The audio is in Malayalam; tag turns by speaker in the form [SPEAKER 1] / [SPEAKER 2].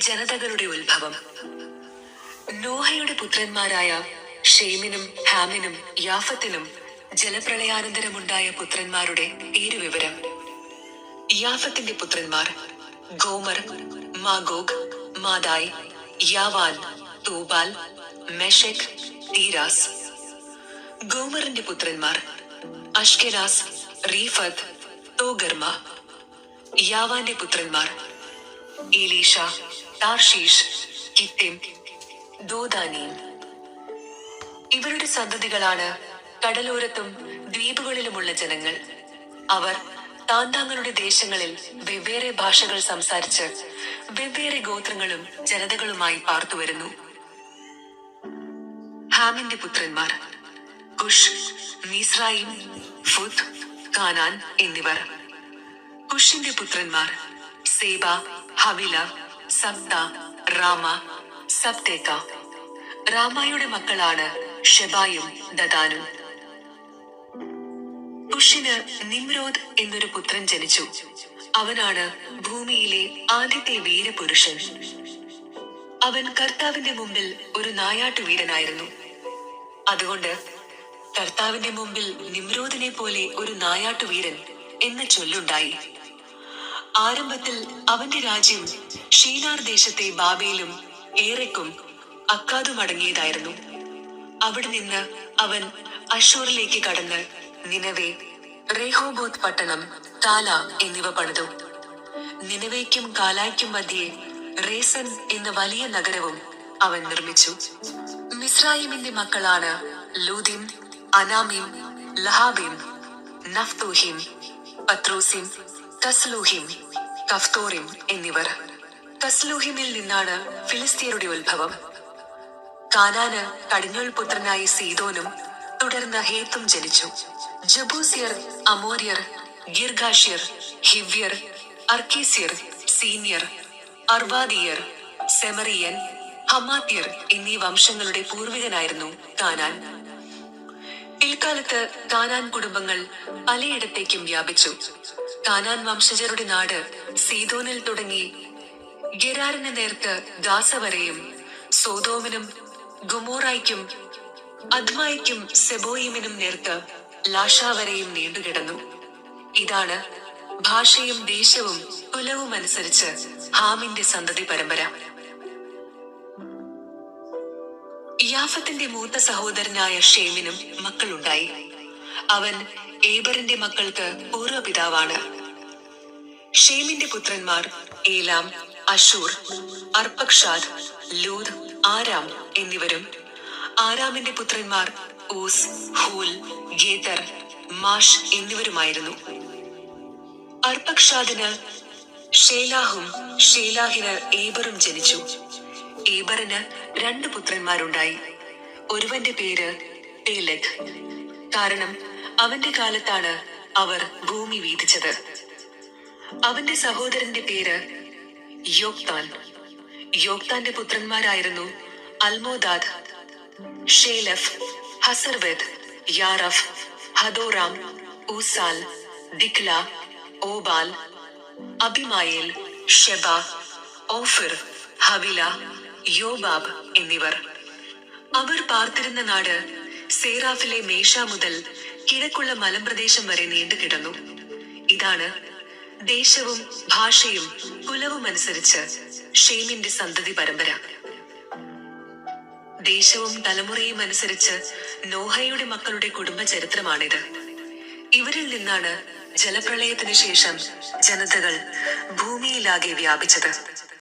[SPEAKER 1] ജനതകളുടെ ഉത്ഭവം. നോഹയുടെ പുത്രന്മാരായ ഷെയ്മിനും ഹാമിനും യാഫത്തിനും ജലപ്രളയാനന്തരമുണ്ടായ പുത്രന്മാരുടെ പേരുവിവരം. യാഫത്തിന്റെ പുത്രന്മാർ ഗോമർ മാഗോഗ് മാദായ് യാവാൻ തൂബാൽ മെഷക് തീരാസ്. ഗോമറിന്റെ പുത്രന്മാർ അഷ്കെനാസ് റീഫത്ത് തോഗർമ യാവാന്റെ പുത്രന്മാർ. ഈലീഷ താർഷീഷ് കിത്തിം ദോദാനീം ഇവരുടെ സന്തതികളാണ് കടലോരത്തും ദ്വീപുകളിലുമുള്ള ജനങ്ങൾ. അവർ താന്താങ്ങളുടെ ദേശങ്ങളിൽ വെവ്വേറെ ഭാഷകൾ സംസാരിച്ച് വെവ്വേറെ ഗോത്രങ്ങളും ജനതകളുമായി പാർത്തുവരുന്നു ഹാമിന്റെ പുത്രന്മാർ കുഷ് മിസ്രൈം ഫുത് കാനാൻ എന്നിവർ. കുഷിന്റെ പുത്രന്മാർ സേബ ഹവില സപ്ത റാമ സപ്തേക്ക റാമായുടെ മക്കളാണ് ഷെബായും ദദാനും. കുഷിന് നിമ്രോദ് എന്നൊരു പുത്രൻ ജനിച്ചു. അവനാണ് ഭൂമിയിലെ ആദ്യത്തെ വീരപുരുഷൻ. അവൻ കർത്താവിന്റെ മുമ്പിൽ ഒരു നായാട്ടു വീരനായിരുന്നു. അതുകൊണ്ട് കർത്താവിന്റെ മുമ്പിൽ നിമ്രോദിനെ പോലെ ഒരു നായാട്ടു വീരൻ എന്ന ചൊല്ലുണ്ടായി. ആരംഭത്തിൽ അവന്റെ രാജ്യം ഷീനാർ ദേശത്തെ ബാബയിലും ഏറെക്കും അക്കാദും അടങ്ങിയതായിരുന്നു. അവിടെ നിന്ന് അവൻ അഷൂറിലേക്ക് കടന്ന് നിനവേ റേഹോബോത്ത് പട്ടണം താല എന്നിവ പണിതു. നിനവേക്കും കാലായ്ക്കും മധ്യേ റേസൻ എന്ന വലിയ നഗരവും അവൻ നിർമ്മിച്ചു. മിസ്രായിമിന്റെ മക്കളാണ് ലൂദിൻ അനാമിം ലഹാബിം നഫ്തൂഹിം പത്രൂസിം കസ്ലൂഹിം കഫ്തോറിം എന്നിവർ. തസ്ലൂഹിമിൽ നിന്നാണ് ഫിലിസ്തീനയുടെ ഉത്ഭവം. കാനാന് കടിഞ്ഞൂൽ പുത്രനായി സീതോനും തുടർന്ന് ഹേത്തും ജനിച്ചു. ജബൂസിയർ അമോര്യർ ഗിർഗാഷ്യർ ഹിവ്യർ അർക്കീസ്യർ സീനിയർ അർവാദിയർ സെമറിയൻ ഹമാത്യർ എന്നീ വംശങ്ങളുടെ പൂർവികനായിരുന്നു കാനാൻ. പിൽക്കാലത്ത് കാനാൻ കുടുംബങ്ങൾ പലയിടത്തേക്കും വ്യാപിച്ചു. കാനാൻ വംശജരുടെ നാട് സീതോനിൽ തുടങ്ങി. ഗെരാറിന് നേർക്ക് ഗാസ വരെയും സോതോമിനും ഗുമോറായ്ക്കും അദ്മായ്ക്കും സെബോയിമിനും നേർക്ക് ലാഷ വരെയും നീണ്ടുകിടന്നു. ഇതാണ് ഭാഷയും ദേശവും കുലവും അനുസരിച്ച് ഹാമിന്റെ സന്തതി പരമ്പര. യാഫത്തിന്റെ മൂത്ത സഹോദരനായ ഷേമിനും മക്കളുണ്ടായി. അവൻ ഏബറിന്റെ മക്കൾക്ക് പൂർവപിതാവാണ് ഷേമിന്റെ പുത്രന്മാർ Elam Asshur Arpachshad Lud Aram എന്നിവരും ആരാമിന്റെ പുത്രന്മാർ ഊസ് ഹൂൽ ഗേതർ മാഷ് എന്നിവരുമായിരുന്നു. അർപ്പക്ഷാദിന് ഷേലാഹും ഷേലാഹിന് ഏബറും ജനിച്ചു. ഏബറിന് രണ്ട് പുത്രന്മാരുണ്ടായി. ഒരുവന്റെ പേര് പേലഗ്. കാരണം അവന്റെ കാലത്താണ് അവർ ഭൂമി വീതിച്ചത്. അവന്റെ സഹോദരന്റെ പേര് യോക്താൻ. യോക്താന്റെ പുത്രന്മാരായിരുന്നു അൽമോദാദ് ഷേലഫ് ഹസർവെദ് യാറഫ് ഹദോറാം ഊസാൽ ദിക്ല ഓബാൽ അബിമായേൽ ഷെബ ഓഫിർ ഹവില യോബാബ് എന്നിവർ. അവർ പാർത്തിരുന്ന നാട് സേറാഫിലെ മേഷ മുതൽ കിഴക്കുള്ള മലമ്പ്രദേശം വരെ നീണ്ടു കിടന്നു. ഇതാണ് ദേശവും ഭാഷയും കുലവും അനുസരിച്ച് ഷെയ്മിന്റെ സന്തതി പരമ്പര. ദേശവും തലമുറയും അനുസരിച്ച് നോഹയുടെ മക്കളുടെ കുടുംബ ചരിത്രമാണിത്. ഇവരിൽ നിന്നാണ് ജലപ്രളയത്തിന് ശേഷം ജനതകൾ ഭൂമിയിലാകെ വ്യാപിച്ചത്.